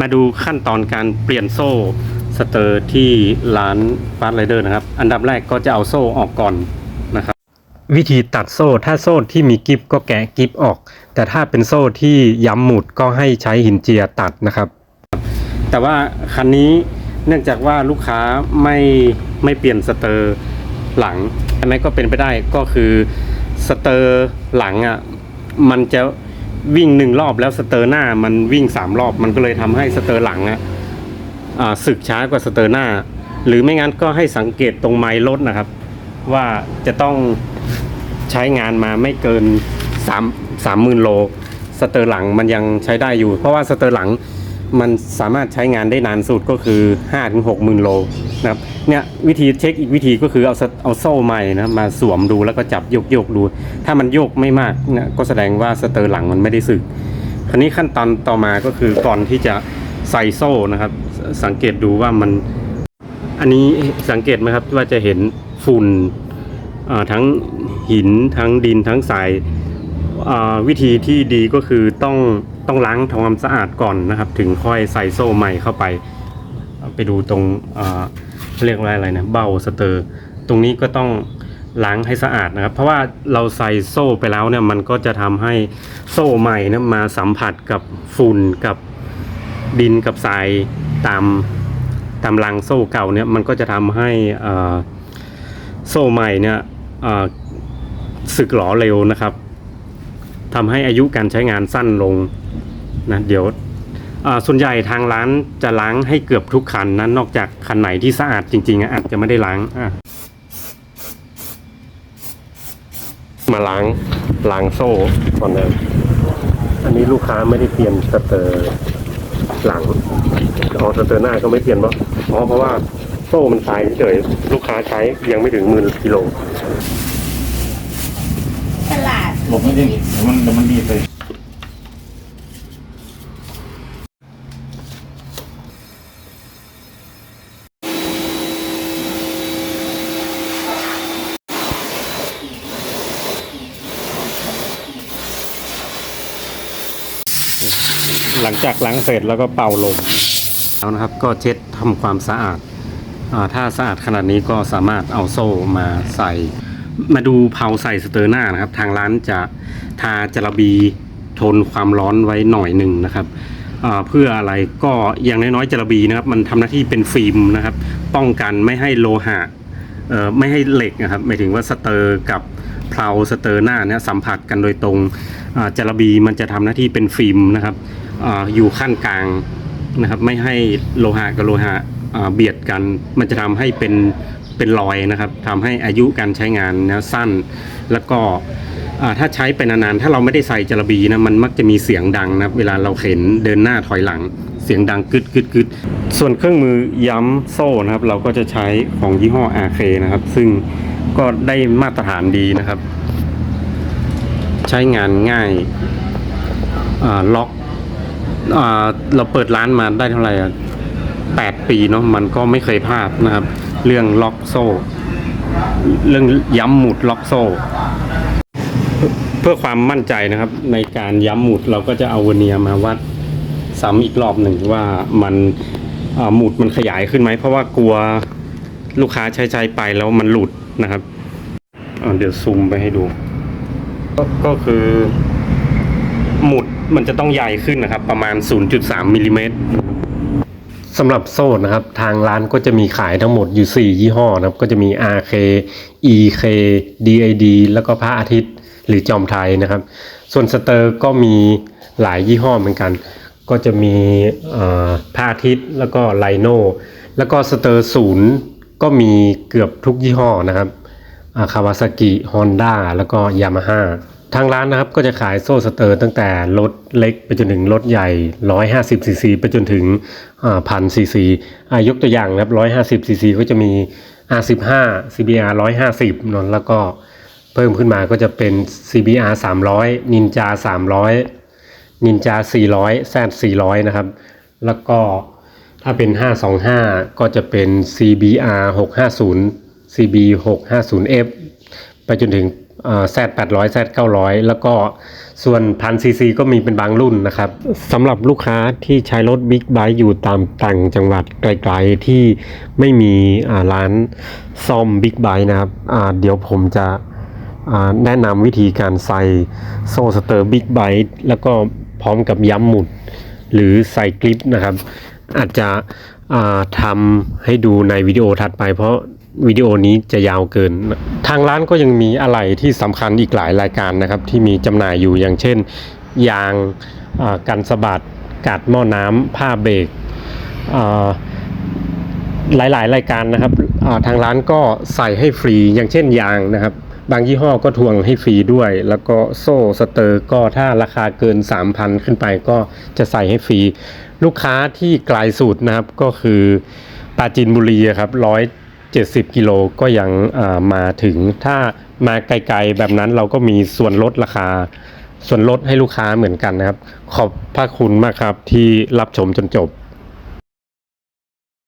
มาดูขั้นตอนการเปลี่ยนโซ่สเตอร์ที่ร้านฟาสไรเดอร์นะครับ อันดับแรกก็จะเอาโซ่ออกก่อนนะครับ วิธีตัดโซ่ถ้าโซ่ที่มีกิฟก็แกะกิฟออก แต่ถ้าเป็นโซ่ที่ย้ำหมุดก็ให้ใช้หินเจียตัดนะครับ แต่ว่าคันนี้เนื่องจากว่าลูกค้าไม่ไม่เปลี่ยนสเตอร์หลังอันนั้นก็เป็นไปได้ก็คือสเตอร์หลังอะมันจะ วิ่งหนึ่งรอบแล้วสเตอร์หน้ามันวิ่งสามรอบ มันก็เลยทำให้สเตอร์หลังอะอ่าสึกช้ากว่าสเตอร์หน้า หรือไม่งั้นก็ให้สังเกตตรงไม้รถนะครับ ว่าจะต้องใช้งานมาไม่เกินสามสามหมื่นโลสเตอร์หลังมันยังใช้ได้อยู่ เพราะว่าสเตอร์หลัง มันสามารถใช้งานได้นานสุดก็คือ 5-6ถึงหมื่นโลนะครับเนี่ยวิธีเช็คอีกวิธีก็คือเอาสเอาโซ่ใหม่นะมาสวมดูแล้วก็จับโยกโยกดู ถ้ามันโยกไม่มากเนี่ยก็แสดงว่าสเตอร์หลังมันไม่ได้สึกคราวนี้ขั้นตอนต่อมาก็คือก่อนที่จะใส่โซ่นะครับ สังเกตดูว่ามัน อันนี้สังเกตไหมครับว่าจะเห็นฝุ่นทั้งหินทั้งดินทั้งทรายวิธีที่ดีก็คือต้อง ต้องล้างทำความสะอาดก่อนนะครับ ถึงค่อยใส่โซ่ใหม่เข้าไป ไปดูตรงเรียกว่าอะไรนะเบ้าสเตอร์ ตรงนี้ก็ต้องล้างให้สะอาดนะครับ เพราะว่าเราใส่โซ่ไปแล้วเนี่ยมันก็จะทำให้โซ่ใหม่เนะมาสัมผัสกับฝุ่นกับดินกับทรายตามตามรังโซ่เก่าเนี่ยมันก็จะทำให้โซ่ใหม่เนี่ยสึกหลอเร็วนะครับ ทำให้อายุการใช้งานสั้นลงนะเดี๋ยวส่วนใหญ่ทางร้านจะล้างให้เกือบทุกคันนะนอกจากคันไหนที่สะอาดจริงๆอาจจะไม่ได้ล้างมาล้างล้างโซ่ก่อนเลยอันนี้ลูกค้าไม่ได้เปลี่ยนสเตอร์หลังอ๋อสเตอร์หน้าก็ไม่เปลี่ยนเพราะเพราะว่าโซ่มันตายเฉยลูกค้าใช้ยังไม่ถึงหมื่นกิโล หลบไม่ได้เดี๋ยวมันเดี๋ยวมันดีไปหลังจากล้างเสร็จแล้วก็เป่าลมแล้วนะครับก็เช็ดทำความสะอาดอาถ้าสะอาดขนาดนี้ก็สามารถเอาโซ่มาใส่ มาดูเผาใส่สเตอร์หน้านะครับ ทางร้านจะทาจระบีทนความร้อนไว้หน่อยหนึ่งนะครับเพื่ออะไรก็อย่างน้อยๆจระบีนะครับมันทำหน้าที่เป็นฟิล์มนะครับ ป้องกันไม่ให้โลหะไม่ให้เหล็กนะครับหมายถึงว่าสเตอร์กับเพลาสเตอร์หน้าเนี่ยสัมผัสกันโดยตรงจระบีมันจะทำหน้าที่เป็นฟิล์มนะครับออยู่ขั้นกลางนะครับ ไม่ให้โลหะกับโลหะเบียดกัน มันจะทำให้เป็น เป็นรอยนะครับทำให้อายุการใช้งานนะสั้น แล้วก็ถ้าใช้ไปนานๆถ้าเราไม่ได้ใส่จระบีนะมันมักจะมีเสียงดังนะเวลาเราเข็นเดินหน้าถอยหลัง เสียงดังกึดกึดกึดส่วนเครื่องมือย้ำโซ่นะครับ เราก็จะใช้ของยี่ห้อ RK นะครับ ซึ่งก็ได้มาตรฐานดีนะครับ ใช้งานง่ายาล็อกอ่าเราเปิดร้านมาได้เท่าไหร่แปดปีเนาะมันก็ไม่เคยพลาดนะครับ เรื่องล็อกโซ่ เรื่องย้ำหมุดล็อกโซ่ เพื่อความมั่นใจนะครับ ในการย้ำหมุดเราก็จะเอาเวเนียมาวัดซ้ำอีกรอบหนึ่งว่ามันหมุดมันขยายขึ้นไหมเพราะว่ากลัวลูกค้าใช้ใช้ไปแล้วมันหลุดนะครับเดี๋ยวซูมไปให้ดูก็ก็คือ หมุดมันจะต้องใหญ่ขึ้นนะครับ ประมาณ 0.3มิลลิเมตร สำหรับโซ่นะครับ ทางร้านก็จะมีขายทั้งหมดอยู่ 4 ยี่ห้อนะครับ ก็จะมี RK EK DID แล้วก็พระอาทิตย์หรือจอมไทยนะครับ ส่วนสเตอร์ก็มีหลายยี่ห้อเหมือนกัน ก็จะมีพระอาทิตย์แล้วก็ไลโนแล้วก็สเตอร์ศูนย์ก็มีเกือบทุกยี่ห้อนะครับคาวาซากิฮอนด้าแล้วก็ยามาฮ่า ทางร้านนะครับก็จะขายโซ่สเตอร์ ตั้งแต่รถเล็กไปจนถึงรถใหญ่ 150ซีซีไปจนถึงพันซีซียกตัวอย่างนะครับ150ซีซีก็จะมี R15 CBR 150นนแล้วก็เพิ่มขึ้นมาก็จะเป็น CBR 300 Ninja 300นินจา400แซด400นะครับ แล้วก็ถ้าเป็น 525 ก็จะเป็น CBR 650 CB 650F ไปจนถึง แซดแปดร้อยแซดเก้าร้อยแล้วก็ส่วนพันซีซีก็มีเป็นบางรุ่นนะครับสำหรับลูกค้าที่ใช้รถบิ๊กไบค์อยู่ตามต่างจังหวัดไกลๆที่ไม่มีร้านซ่อมบิ๊กไบค์นะครับเดี๋ยวผมจะแนะนำวิธีการใส่โซ่สเตอร์บิ๊กไบค์แล้วก็พร้อมกับย้ำหมุด หรือใส่คลิปนะครับ อาจจะทำให้ดูในวิดีโอถัดไปเพราะวิดีโอนี้จะยาวเกิน ทางร้านก็ยังมีอะไรที่สำคัญอีกหลายรายการนะครับ ที่มีจำหน่ายอยู่อย่างเช่น ยางกันสะบัดกัดหม้อน้ำผ้าเบรกอ่าหลายๆ รายการนะครับทางร้านก็ใส่ให้ฟรีอย่างเช่นยางนะครับ บางยี่ห้อก็ทวงให้ฟรีด้วย แล้วก็โซ่สเตอร์ก็ถ้าราคาเกิน 3,000 ขึ้นไปก็จะใส่ให้ฟรี ลูกค้าที่ไกลสุดนะครับก็คือปาจีนบุรีครับร้อย เจ็ดสิบกิโลก็ยังมาถึง ถ้ามาไกลๆแบบนั้นเราก็มีส่วนลดราคา ส่วนลดให้ลูกค้าเหมือนกันนะครับ ขอบพระคุณมากครับที่รับชมจนจบ